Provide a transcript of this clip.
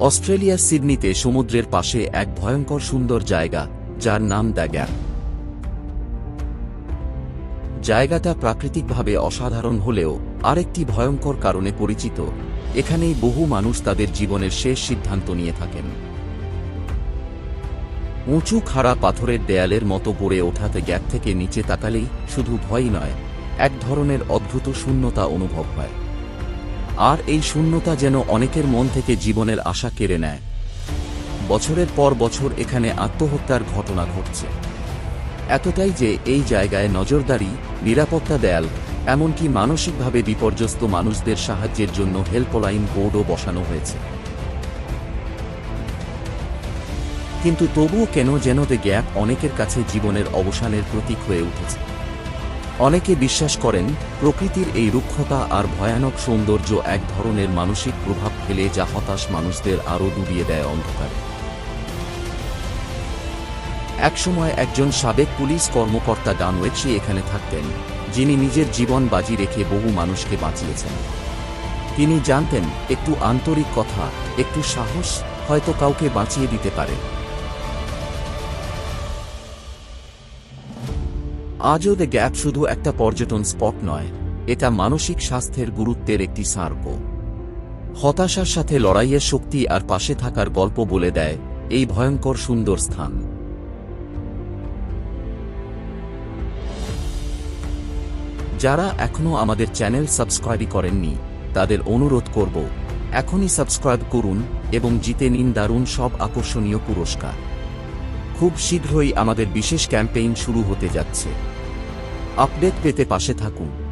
অস্ট্রেলিয়ার সিডনিতে সমুদ্রের পাশে এক ভয়ঙ্কর সুন্দর জায়গা, যার নাম দ্য গ্যাপ। জায়গাটা প্রাকৃতিকভাবে অসাধারণ হলেও আরেকটি ভয়ঙ্কর কারণে পরিচিত। এখানেই বহু মানুষ তাদের জীবনের শেষ সিদ্ধান্ত নিয়ে থাকেন। উঁচু খাড়া পাথরের দেয়ালের মতো গড়ে ওঠাতে গ্যাপ থেকে নিচে তাকালেই শুধু ভয় নয়, এক ধরনের অদ্ভুত শূন্যতা অনুভব হয়। আর এই শূন্যতা যেন অনেকের মন থেকে জীবনের আশা কেড়ে নেয়। বছরের পর বছর এখানে আত্মহত্যার ঘটনা ঘটছে। এতটাই যে এই জায়গায় নজরদারি, নিরাপত্তা দেয়াল, এমনকি মানসিকভাবে বিপর্যস্ত মানুষদের সাহায্যের জন্য হেল্পলাইন বোর্ডও বসানো হয়েছে। কিন্তু তবুও কেন যেন দ্য গ্যাপ অনেকের কাছে জীবনের অবসানের প্রতীক হয়ে উঠেছে। অনেকে বিশ্বাস করেন, প্রকৃতির এই রুক্ষতা আর ভয়ানক সৌন্দর্য এক ধরনের মানসিক প্রভাব ফেলে যা হতাশ মানুষদের আরও ডুবিয়ে দেয় অন্ধকারে। একসময় একজন সাবেক পুলিশ কর্মকর্তা ডানওয়েটসি এখানে থাকতেন, যিনি নিজের জীবন বাজি রেখে বহু মানুষকে বাঁচিয়েছেন। তিনি জানতেন, একটু আন্তরিক কথা, একটু সাহস, হয়তো কাউকে বাঁচিয়ে দিতে পারে। আজও দ্য গ্যাপ শুধু একটা পর্যটন স্পট নয়, এটা মানসিক স্বাস্থ্যের গুরুত্বের একটি সার্ক। হতাশার সাথে লড়াইয়ের শক্তি আর পাশে থাকার গল্প বলে দেয় এই ভয়ঙ্কর সুন্দর স্থান। যারা এখনও আমাদের চ্যানেল সাবস্ক্রাইব করেননি, তাদের অনুরোধ করব, এখনই সাবস্ক্রাইব করুন এবং জিতে নিন দারুণ সব আকর্ষণীয় পুরস্কার। খুব শীঘ্রই আমাদের বিশেষ ক্যাম্পেইন শুরু হতে যাচ্ছে। আপডেট পেতে পাশে থাকুন।